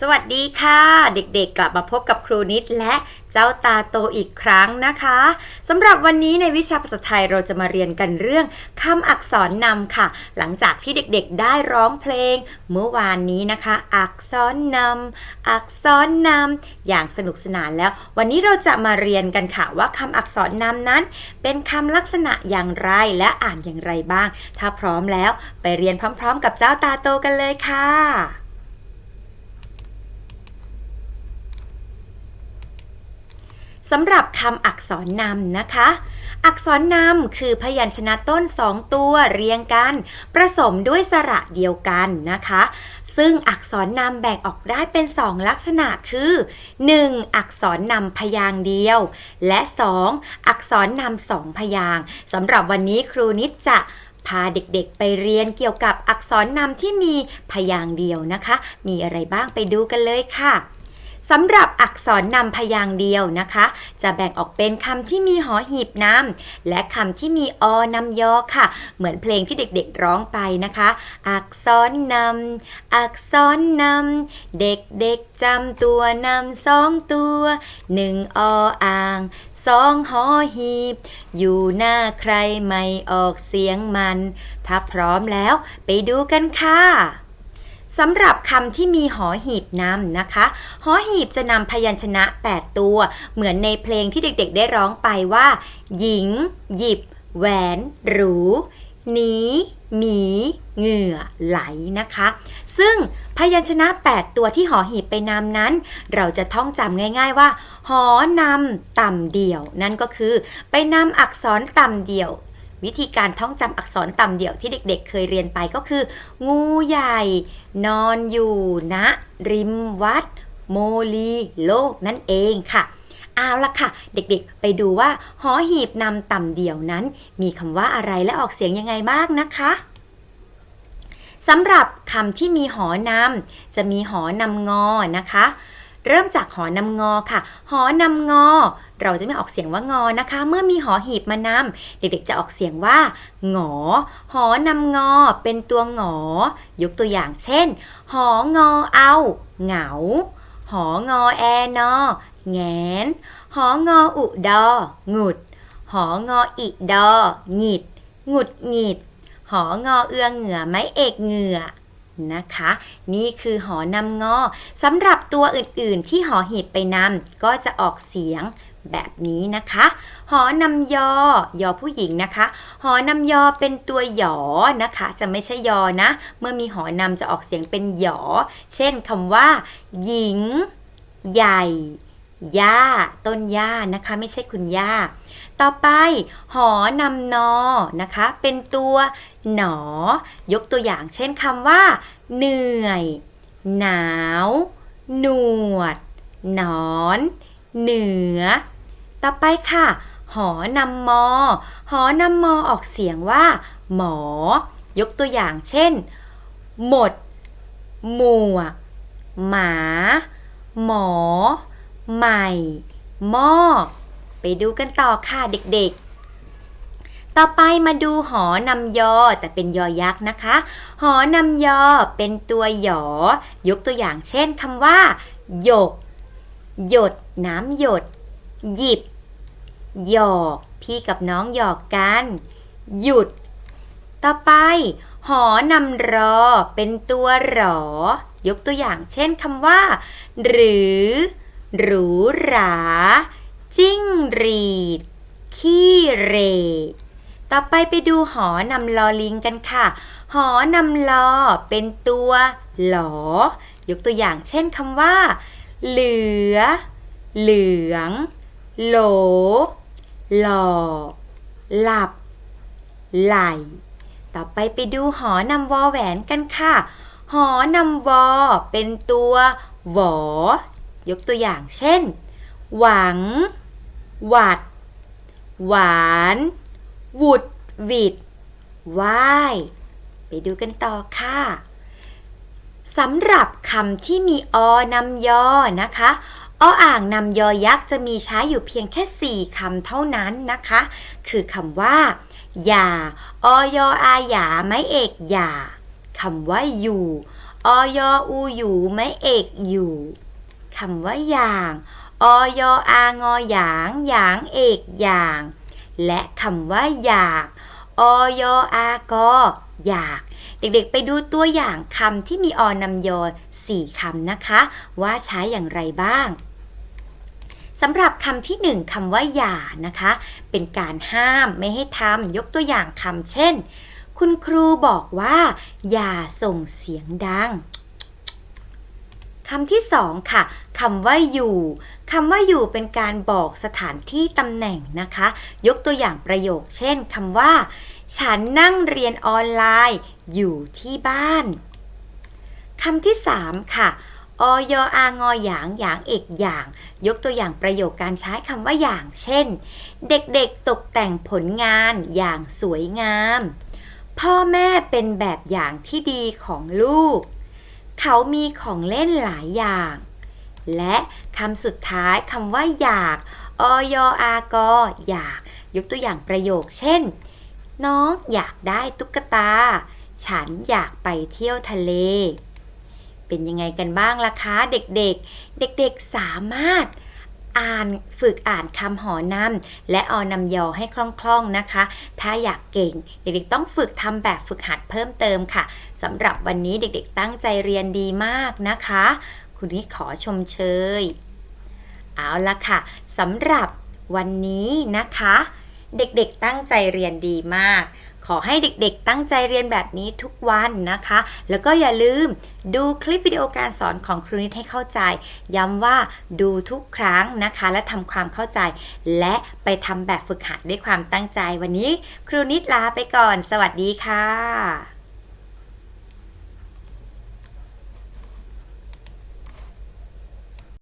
สวัสดีค่ะ เด็กๆ กลับมาพบกับครูนิดและเจ้าตาโตอีกครั้งนะคะสำหรับวันนี้ในวิชาภาษาไทยเราจะมาเรียนกันเรื่องคำอักษรนำค่ะ หลังจากที่เด็กๆ ได้ร้องเพลง เมื่อวานนี้นะคะ อักษรนำอักษรนำอย่างสนุกสนานแล้ว วันนี้เราจะมาเรียนกันค่ะว่าคำอักษรนำนั้น เป็นคำลักษณะอย่างไรและอ่านอย่างไรบ้าง ถ้าพร้อมแล้วไปเรียนพร้อม ๆ กับเจ้าตาโตกันเลยค่ะ สำหรับคำอักษรนำนะคะ อักษรนำคือพยัญชนะต้นสองตัวเรียงกันผสมด้วยสระเดียวกันนะคะ ซึ่งอักษรนำแบ่งออกได้เป็น 2 ลักษณะคือ 1. อักษรนำพยางเดียว และ 2. อักษรนำสองพยางสำหรับวันนี้ครูนิดจะพาเด็กๆไปเรียนเกี่ยวกับอักษรนำที่มีพยางเดียวนะคะ มีอะไรบ้างไปดูกันเลยค่ะ สำหรับอักษรนำพยางค์เดียวนะคะ จะแบ่งออกเป็นคำที่มีหอหีบนำและคำที่มีอนำยอค่ะ เหมือนเพลงที่เด็กๆร้องไปนะคะ อักษรนำอักษรนำเด็กๆจำตัวนำสองตัวหนึ่งออ่างสองหอหีบ อยู่หน้าใครไม่ออกเสียงมัน ถ้าพร้อมแล้วไปดูกันค่ะ สำหรับคำที่มีหอหีบนำนะคะ หอหีบจะนำพยัญชนะ 8 ตัว เหมือนในเพลงที่เด็กๆ ได้ร้องไปว่า หญิง หยิบ แหวน หรูหนีหมี เหงื่อ ไหลนะคะ ซึ่งพยัญชนะ 8 ตัวที่หอหีบไปนำนั้น เราจะท่องจำง่าย ๆ ว่า หอนำต่ำเดี่ยว นั่นก็คือ ไปนำอักษรต่ำเดี่ยว วิธีการท่องจำอักษรต่ำเดี่ยวที่เด็กๆ เคยเรียนไปก็คือ งูใหญ่ นอนอยู่ณริมวัด โมลีโลกนั่นเองค่ะ เอาละค่ะ เด็กๆ ไปดูว่า หอหีบนำต่ำเดี่ยวนั้น มีคำว่าอะไรและออกเสียงยังไงบ้างนะคะสำหรับคำที่มีหอนำจะมีหอนำงอนะคะ เริ่มจากหอนำงอค่ะ หอนำงอ เราจะไม่ออกเสียงว่างอนะคะ เมื่อมีหอหีบมานำเด็กๆจะออกเสียงว่าหงอ หอนำงอ เป็นตัวหงอ ยกตัวอย่างเช่น หองอเอา เหงา หองอแอนอแงน หองออุดอ หงุด หองออิดอหงิด หงุดหงิด หองอเอือเหงื่อไม้เอกเหงื่อ นะคะ นี่คือหอนำงอสำหรับตัวอื่นๆที่หอหีบไปนำก็จะออกเสียงแบบนี้นะคะ หอนำยอ ยอผู้หญิงนะคะ หอนำยอเป็นตัวหยอนะคะ จะไม่ใช่ยอนะ เมื่อมีหอนำจะออกเสียงเป็นหยอ เช่นคำว่า หญิง ใหญ่ย่าต้นย่านะคะ ไม่ใช่คุณย่า ต่อไป หอนำนอนะคะ เป็นตัว หนอ ยกตัวอย่างเช่นคำว่า เหนื่อย หนาว หนวด หนอน เหนือ ต่อไปค่ะ หอนำมอ หอนำมอออกเสียงว่า หมอ ยกตัวอย่างเช่น หมด หมวก หมา หมอ ใหม่ หม้อ ไปดูกันต่อค่ะเด็กๆ ต่อไปมาดูหอนำยอแต่เป็นยอยักษ์นะคะ หอนำยอเป็นตัวหยอ ยกตัวอย่างเช่นคำว่า หยก หยด น้ำหยด หยิบ หยอกพี่กับน้องหยอกกัน หยุด ต่อไป หอนำรอ เป็นตัวหรอ ยกตัวอย่างเช่นคำว่า หรือ หรูหรา จิ้งรีด ขี้เหร ต่อไปไปดูหอนำลอลิงกันค่ะ หอนำลอเป็นตัวหลอ ยกตัวอย่างเช่นคำว่า เหลือ เหลือง โหล หลอหลับ ไหล ต่อไปไปดูหอนำวอแหวนกันค่ะ หอนำวอเป็นตัวหวอ ยกตัวอย่างเช่น หวัง หวัด หวาน วุดหวิดว่ายไปดูกันต่อค่ะสำหรับคำที่มีอนำยอนะคะออ่างนำยอยักษ์จะมีใช้อยู่เพียงแค่ 4คำเท่านั้นนะคะ คือคำว่า อย่าอยออาหยาไม้เอกอย่าคำว่าอยู่อยออูอยู่ไม่เอกอยู่คำว่าอย่าง ออยอางอหยางหยางเอกอย่าง และคำว่าอยากออยอากออยาก เด็กๆไปดูตัวอย่างคำที่มีอนำยอสี่คำนะคะ ว่าใช้อย่างไรบ้างสำหรับคำที่หนึ่งคำว่าอย่านะคะ เป็นการห้ามไม่ให้ทำยกตัวอย่างคำเช่น คุณครูบอกว่า อย่าส่งเสียงดังคำที่สองค่ะคำว่าอยู่ คำว่าอยู่เป็นการบอกสถานที่ตำแหน่งนะคะ ยกตัวอย่างประโยค เช่นคำว่า ฉันนั่งเรียนออนไลน์อยู่ที่บ้านคำที่สามค่ะออยอางอหยางหยางเอกอย่าง ยกตัวอย่างประโยคการใช้คำว่าอย่าง เช่น เด็กๆตกแต่งผลงานอย่างสวยงาม พ่อแม่เป็นแบบอย่างที่ดีของลูก เขามีของเล่นหลายอย่าง และคำสุดท้ายคำว่าอยากอยอากออยาก ยกตัวอย่างประโยค เช่น น้องอยากได้ตุ๊กตา ฉันอยากไปเที่ยวทะเล เป็นยังไงกันบ้างล่ะคะ เด็กๆ เด็กๆสามารถอ่านฝึกอ่านคำหอนำและออนำยอให้คล่องๆนะคะ ถ้าอยากเก่ง เด็กๆต้องฝึกทำแบบฝึกหัดเพิ่มเติมค่ะสำหรับวันนี้เด็กๆตั้งใจเรียนดีมากนะคะ คุณนี่ขอชมเชย เอาละค่ะสำหรับวันนี้นะคะ เด็กๆตั้งใจเรียนดีมาก ขอให้เด็กๆ ตั้งใจเรียนแบบนี้ทุกวันนะคะ แล้วก็อย่าลืมดูคลิปวิดีโอการสอนของครูนิดให้เข้าใจ ย้ำว่าดูทุกครั้งนะคะ และทำความเข้าใจ และไปทำแบบฝึกหัดด้วยความตั้งใจวันนี้ ครูนิดลาไปก่อน สวัสดีค่ะ